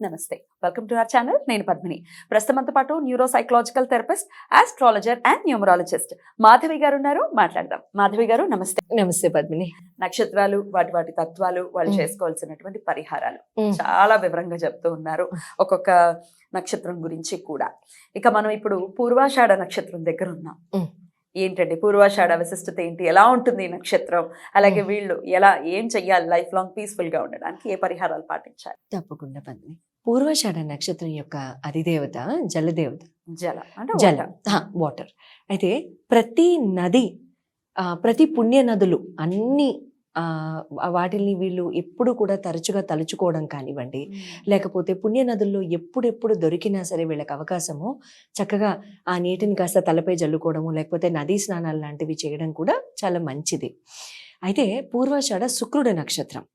నమస్తే. Welcome to our channel నేను పద్మిని. ప్రస్తుతంతో పాటు neuro psychological therapist astrologer and numerologist Madhavi garu ఉన్నారు మాట్లాడదాం. మాధవి గారు నమస్తే. నమస్తే పద్మిని. నక్షత్రాలు వాటి వాటి తత్వాలు వాళ్ళు. చేసుకోవాల్సినటువంటి పరిహారాలు. చాలా వివరంగా చెప్తూ ఉన్నారు ఒక్కొక్క నక్షత్రం గురించి కూడా. ఇక మనం ఇప్పుడు పూర్వాషాఢ నక్షత్రం దగ్గర ఉన్నాం. ఏంటండి? పూర్వాషాఢ విశిష్టత ఏంటి? ఎలా ఉంటుంది ఈ నక్షత్రం? అలాగే. వీళ్ళు ఎలా ఏం చెయ్యాలి? లైఫ్ లాంగ్ పీస్ఫుల్గా ఉండడానికి ఏ పరిహారాలు పాటించాలి? తప్పకుండా పద్మిని. పూర్వషాఢ నక్షత్రం యొక్క అధిదేవత జలదేవత. జల జల. వాటర్ అయితే ప్రతి నది ప్రతి పుణ్య నదులు అన్ని ఆ, వాటిని వీళ్ళు ఎప్పుడు కూడా తరచుగా తలుచుకోవడం కానివ్వండి లేకపోతే పుణ్య నదుల్లో ఎప్పుడెప్పుడు దొరికినా సరే వీళ్ళకి అవకాశము చక్కగా ఆ నీటిని కాస్త తలపై జల్లుకోవడము లేకపోతే నదీ స్నానాలు లాంటివి చేయడం కూడా చాలా మంచిది. అయితే పూర్వాషాఢ శుక్రుడి నక్షత్రం.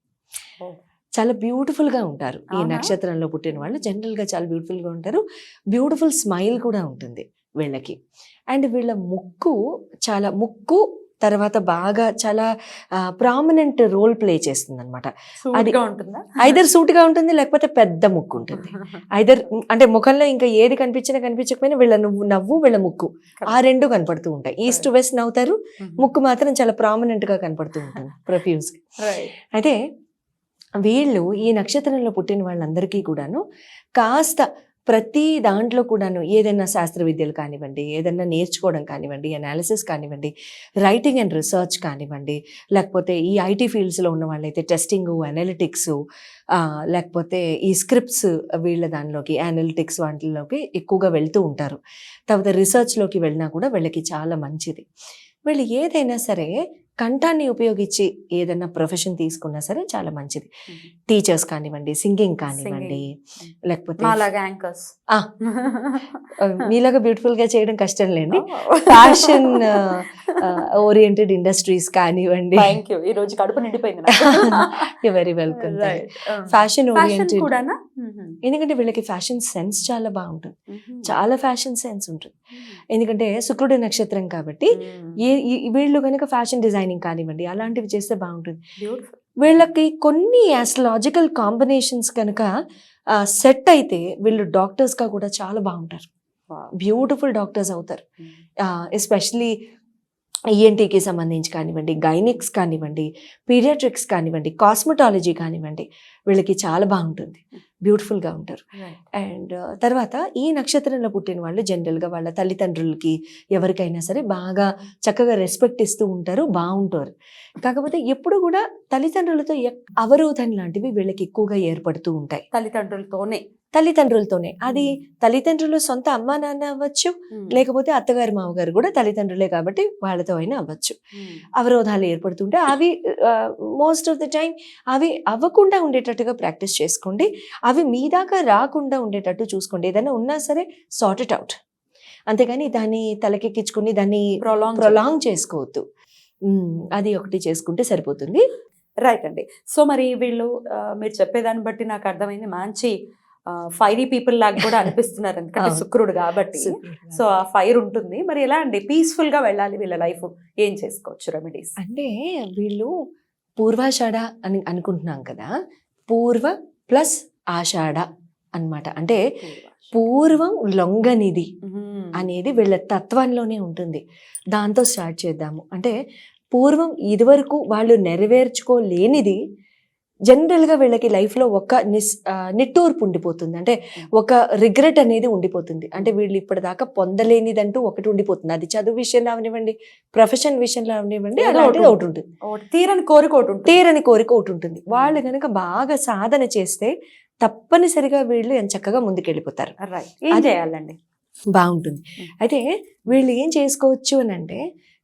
చాలా బ్యూటిఫుల్గా ఉంటారు. ఈ? నక్షత్రంలో పుట్టిన వాళ్ళు జనరల్గా చాలా బ్యూటిఫుల్గా ఉంటారు. బ్యూటిఫుల్ స్మైల్ కూడా ఉంటుంది వీళ్ళకి. అండ్ వీళ్ళ ముక్కు చాలా ముక్కు తర్వాత బాగా చాలా ప్రామినెంట్ రోల్ ప్లే చేస్తుంది అనమాట అది- ఐదర్ సూటిగా ఉంటుంది లేకపోతే పెద్ద ముక్కు ఉంటుంది. ఐదర్ అంటే ముఖంలో ఇంకా ఏది కనిపించినా కనిపించకపోయినా వీళ్ళ నువ్వు నవ్వు వీళ్ళ ముక్కు. ఆ రెండు కనపడుతూ ఉంటాయి. ఈస్ట్ వెస్ట్ నవ్వుతారు. ముక్కు మాత్రం చాలా ప్రామినెంట్గా కనపడుతూ ఉంటుంది. Right. అయితే వీళ్ళు ఈ నక్షత్రంలో పుట్టిన వాళ్ళందరికీ కూడాను కాస్త ప్రతి దాంట్లో కూడాను ఏదైనా శాస్త్ర విద్యలు కానివ్వండి ఏదైనా నేర్చుకోవడం కానివ్వండి అనాలిసిస్ కానివ్వండి రైటింగ్ అండ్ రీసెర్చ్ కానివ్వండి లేకపోతే ఈ ఐటీ ఫీల్డ్స్లో ఉన్న వాళ్ళైతే టెస్టింగ్ అనలిటిక్స్ లేకపోతే ఈ స్క్రిప్ట్స్ వీళ్ళ దానిలోకి అనలిటిక్స్ వాటిలోకి ఎక్కువగా వెళ్తూ ఉంటారు. తర్వాత రీసెర్చ్లోకి వెళ్ళినా కూడా వీళ్ళకి చాలా మంచిది. వీళ్ళు ఏదైనా సరే కంఠాన్ని ఉపయోగించి ఏదైనా ప్రొఫెషన్ తీసుకున్నా సరే చాలా మంచిది. టీచర్స్ కానివ్వండి సింగింగ్ కానివ్వండి లేకపోతే మాలాగా బ్యూటిఫుల్ గా చేయడం కష్టం లేండి. ఫ్యాషన్ ఓరియంటెడ్ ఇండస్ట్రీస్ కానివ్వండి. థ్యాంక్ యూ ఈ రోజు కడుపు నిండిపోయింది వెరీ వెల్కమ్ ఫ్యాషన్ ఓరియంటెడ్ ఎందుకంటే వీళ్ళకి ఫ్యాషన్ సెన్స్ చాలా బాగుంటుంది. చాలా ఫ్యాషన్ సెన్స్ ఉంటుంది. ఎందుకంటే శుక్రుడి నక్షత్రం కాబట్టి ఏ వీళ్ళు కనుక ఫ్యాషన్ డిజైనింగ్ కానివ్వండి అలాంటివి చేస్తే బాగుంటుంది. వీళ్ళకి కొన్ని యాస్ట్రాలజికల్ కాంబినేషన్స్ కనుక సెట్ అయితే వీళ్ళు డాక్టర్స్గా కూడా చాలా బాగుంటారు. బ్యూటిఫుల్ డాక్టర్స్ అవుతారు. ఎస్పెషలీ ఈఎన్టీకి సంబంధించి కానివ్వండి గైనిక్స్ కానివ్వండి పీడియాట్రిక్స్ కానివ్వండి కాస్మెటాలజీ కానివ్వండి వీళ్ళకి చాలా బాగుంటుంది. బ్యూటిఫుల్గా ఉంటారు. అండ్ తర్వాత ఈ నక్షత్రంలో పుట్టిన వాళ్ళు జనరల్గా వాళ్ళ తల్లిదండ్రులకి ఎవరికైనా సరే బాగా చక్కగా రెస్పెక్ట్ ఇస్తూ ఉంటారు బాగుంటారు. కాకపోతే ఎప్పుడు కూడా తల్లిదండ్రులతో అవరోధం లాంటివి వీళ్ళకి ఎక్కువగా ఏర్పడుతూ ఉంటాయి. తల్లిదండ్రులతోనే? తల్లిదండ్రులతోనే. అది తల్లిదండ్రులు సొంత అమ్మా నాన్న అవ్వచ్చు లేకపోతే అత్తగారు మామగారు కూడా తల్లిదండ్రులే కాబట్టి వాళ్ళతో అయినా అవ్వచ్చు. అవరోధాలు ఏర్పడుతుంటే అవి మోస్ట్ ఆఫ్ ద టైం అవి అవ్వకుండా ఉండేటట్టుగా ప్రాక్టీస్ చేసుకోండి. అవి మీ దాకా రాకుండా ఉండేటట్టు చూసుకోండి. ఏదైనా ఉన్నా సరే సార్ట్ ఇట్ అవుట్ అంతేగాని దాన్ని తలకెక్కించుకుని దాన్ని ప్రొలాంగ్ ప్రొలాంగ్ చేసుకోవద్దు. అది ఒకటి చేసుకుంటే సరిపోతుంది. రైట్ అండి. సో మరి వీళ్ళు మీరు చెప్పేదాన్ని బట్టి నాకు అర్థమైంది. మంచి ఫైరీ పీపుల్ లాగా కూడా అనిపిస్తున్నారు. ఎందుకంటే. శుక్రుడు కాబట్టి. సో ఆ ఫైర్ ఉంటుంది. మరి ఎలా అండి? పీస్ఫుల్గా వెళ్ళాలి వీళ్ళ లైఫ్ ఏం చేసుకోవచ్చు రెమెడీస్ అంటే వీళ్ళు పూర్వాషాఢ అని అనుకుంటున్నాం కదా. పూర్వ ప్లస్ ఆషాఢ అన్నమాట. అంటే పూర్వం లొంగనిది అనేది వీళ్ళ తత్వంలోనే ఉంటుంది. దాంతో స్టార్ట్ చేద్దాము. అంటే పూర్వం ఇదివరకు వాళ్ళు నెరవేర్చుకోలేనిది జనరల్గా వీళ్ళకి లైఫ్లో ఒక నిస్ నిట్టూర్పు ఉండిపోతుంది. అంటే ఒక రిగ్రెట్ అనేది ఉండిపోతుంది. అంటే వీళ్ళు ఇప్పటిదాకా పొందలేనిదంటూ ఒకటి ఉండిపోతుంది. అది చదువు విషయంలో అవనివ్వండి ప్రొఫెషన్ విషయంలో అవనివ్వండి అలాంటిది ఒకటి ఒకటి ఉంటుంది. తీరని కోరిక ఒకటి ఉంటుంది. తీరని కోరిక ఒకటి ఉంటుంది. వాళ్ళు కనుక బాగా సాధన చేస్తే తప్పనిసరిగా వీళ్ళు ఎంత చక్కగా ముందుకెళ్ళిపోతారు. రైట్ ఏం చేయాలండి? బాగుంటుంది. Mm. అయితే వీళ్ళు ఏం చేసుకోవచ్చు అని అంటే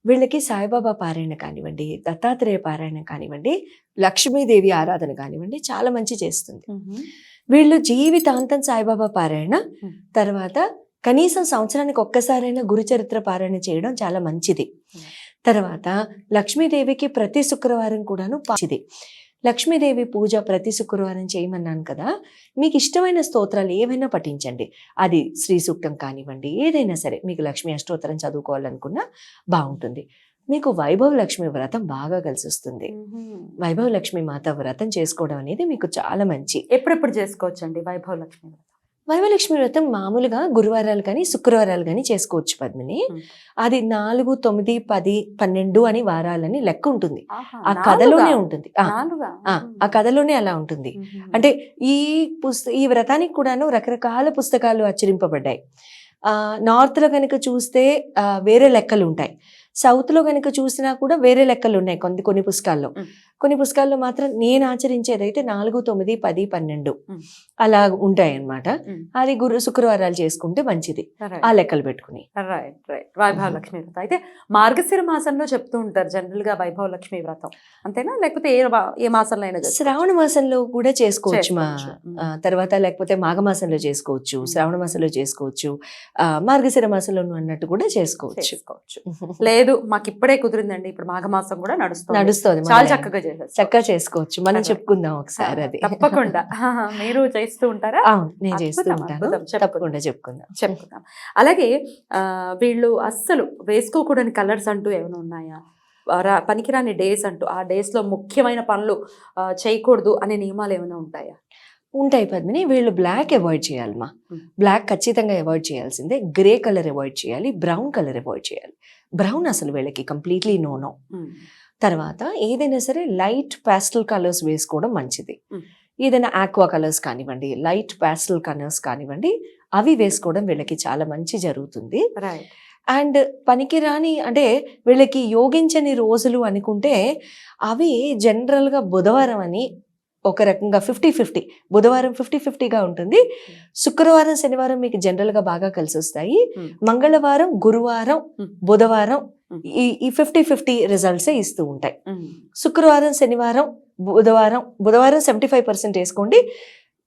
వీళ్ళకి సాయిబాబా పారాయణ కానివ్వండి దత్తాత్రేయ పారాయణ కానివ్వండి లక్ష్మీదేవి ఆరాధన కానివ్వండి చాలా మంచి చేస్తుంది వీళ్ళు జీవితాంతం సాయిబాబా పారాయణ. తర్వాత కనీసం సంవత్సరానికి ఒక్కసారైనా గురుచరిత్ర పారాయణ చేయడం చాలా మంచిది. తర్వాత లక్ష్మీదేవికి ప్రతి శుక్రవారం కూడాను మంచిది లక్ష్మీదేవి పూజ ప్రతి శుక్రవారం చేయమన్నాను కదా. మీకు ఇష్టమైన స్తోత్రాలు ఏవైనా పఠించండి. అది శ్రీ సూక్తం కానివ్వండి ఏదైనా సరే మీకు లక్ష్మీ అష్టోత్తరం చదువుకోవాలనుకున్నా బాగుంటుంది. మీకు వైభవ లక్ష్మి వ్రతం బాగా కలిసి వస్తుంది. వైభవ లక్ష్మి మాత వ్రతం చేసుకోవడం అనేది మీకు చాలా మంచి ఎప్పుడెప్పుడు చేసుకోవచ్చండి వైభవ లక్ష్మి వ్రతం? వైభలక్ష్మి వ్రతం మామూలుగా గురువారాలు కానీ శుక్రవారాలు కానీ చేసుకోవచ్చు పద్మిని. అది నాలుగు తొమ్మిది పది పన్నెండు అని వారాలని లెక్క ఉంటుంది ఆ? కథలోనే ఉంటుంది ఆ, కథలోనే అలా ఉంటుంది. అంటే ఈ పుస్త ఈ వ్రతానికి కూడాను రకరకాల పుస్తకాలు అచ్చరింపబడ్డాయి ఆ నార్త్లో కనుక చూస్తే వేరే లెక్కలు ఉంటాయి సౌత్లో కనుక చూసినా కూడా వేరే లెక్కలు ఉన్నాయి కొన్ని కొన్ని పుస్తకాల్లో. కొన్ని పుస్తకాల్లో మాత్రం నేను ఆచరించేదైతే నాలుగు తొమ్మిది పది పన్నెండు. అలా ఉంటాయి అన్నమాట మ్. అది గురు శుక్రవారాలు చేసుకుంటే మంచిది. ఆ లెక్కలు పెట్టుకుని రైట్ రైట్ వైభవ. లక్ష్మి వ్రతం అయితే మార్గశిర మాసంలో చెప్తూ ఉంటారు జనరల్గా వైభవ లక్ష్మి వ్రతం అంతేనా లేకపోతే ఏ ఏ మాసంలో అయినా? శ్రావణ మాసంలో కూడా చేసుకోవచ్చు మా తర్వాత లేకపోతే మాఘమాసంలో చేసుకోవచ్చు. శ్రావణ మాసంలో చేసుకోవచ్చు మార్గశిర మాసంలో అన్నట్టు కూడా చేసుకోవచ్చు చేసుకోవచ్చు లేదు మాకు ఇప్పుడే కుదిరిందండి. ఇప్పుడు మాఘమాసం కూడా నడుస్తుంది. నడుస్తుంది. చాలా చక్కగా చేసేస్తారు చక్కగా చేసుకోవచ్చు. మనం. చెప్పుకుందాం ఒకసారి అది. తప్పకుండా. మీరు చేస్తూ ఉంటారా? నేను చేస్తూ ఉంటాను. తప్పకుండా చెప్పుకుందాం. చెప్పుకుందాం. అలాగే ఆ, వీళ్ళు అస్సలు వేసుకోకూడని కలర్స్ అంటూ ఏమైనా ఉన్నాయా? పనికిరాని డేస్ అంటూ. ఆ డేస్లో ముఖ్యమైన పనులు చేయకూడదు అనే నియమాలు ఏమైనా ఉంటాయా? ఉంటాయి పద్మిని వీళ్ళు బ్లాక్ అవాయిడ్ చేయాలమ్మా. మ్. బ్లాక్ ఖచ్చితంగా అవాయిడ్ చేయాల్సిందే. గ్రే కలర్ అవాయిడ్ చేయాలి. బ్రౌన్ కలర్ అవాయిడ్ చేయాలి. బ్రౌన్ అసలు వీళ్ళకి కంప్లీట్లీ నో నో తర్వాత ఏదైనా సరే లైట్ పాస్టల్ కలర్స్ వేసుకోవడం మంచిది. మ్. ఏదైనా ఆక్వా కలర్స్ కానివ్వండి లైట్ పాస్టల్ కలర్స్ కానివ్వండి అవి వేసుకోవడం వీళ్ళకి చాలా మంచి జరుగుతుంది. అండ్ పనికిరాని అంటే వీళ్ళకి యోగించని రోజులు అనుకుంటే అవి జనరల్గా బుధవారం అని ఒక రకంగా ఫిఫ్టీ ఫిఫ్టీ బుధవారం ఫిఫ్టీ ఫిఫ్టీగా ఉంటుంది. శుక్రవారం శనివారం మీకు జనరల్గా బాగా కలిసి వస్తాయి Hmm. మంగళవారం గురువారం Hmm. బుధవారం Hmm. ఈ ఈ ఫిఫ్టీ ఫిఫ్టీ రిజల్ట్సే ఇస్తూ ఉంటాయి. శుక్రవారం శనివారం బుధవారం బుధవారం సెవెంటీ ఫైవ్ పర్సెంట్ వేసుకోండి.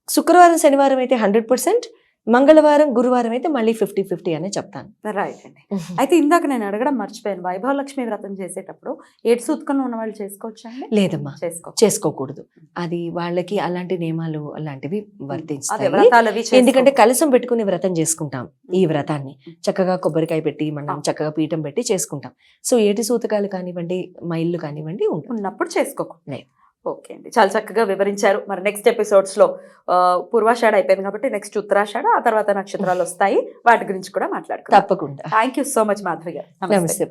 శుక్రవారం శనివారం అయితే హండ్రెడ్ పర్సెంట్ మంగళవారం గురువారం అయితే మళ్ళీ ఫిఫ్టీ ఫిఫ్టీ అనే చెప్తాను. రైట్ అండి. అయితే ఇందాక నేను అడగడం మర్చిపోయాను. వైభవ లక్ష్మి వ్రతం చేసేటప్పుడు ఏడు సూత్కంలో ఉన్న వాళ్ళు చేసుకోవచ్చా లేదమ్మా. చేసుకో చేసుకోకూడదు. అది వాళ్ళకి అలాంటి నియమాలు అలాంటివి చేసుకో- ఎందుకంటే కలసం పెట్టుకుని వ్రతం చేసుకుంటాం ఈ వ్రతాన్ని. చక్కగా కొబ్బరికాయ పెట్టి మనం. చక్కగా పీఠం పెట్టి చేసుకుంటాం. సో ఏటి సూతకాలు కానివ్వండి మైళ్ళు కానివ్వండి ఉన్నప్పుడు చేసుకోకూడదు. లేదు. ఓకే అండి. చాలా చక్కగా వివరించారు. మరి నెక్స్ట్ ఎపిసోడ్స్లో ఆ, పూర్వాషాఢ అయిపోయింది కాబట్టి నెక్స్ట్ ఉత్తరాషాఢ ఆ తర్వాత నక్షత్రాలు వస్తాయి. వాటి గురించి కూడా మాట్లాడుకుందాం. తప్పకుండా. Thank you so much Madhavi garu. నమస్తే.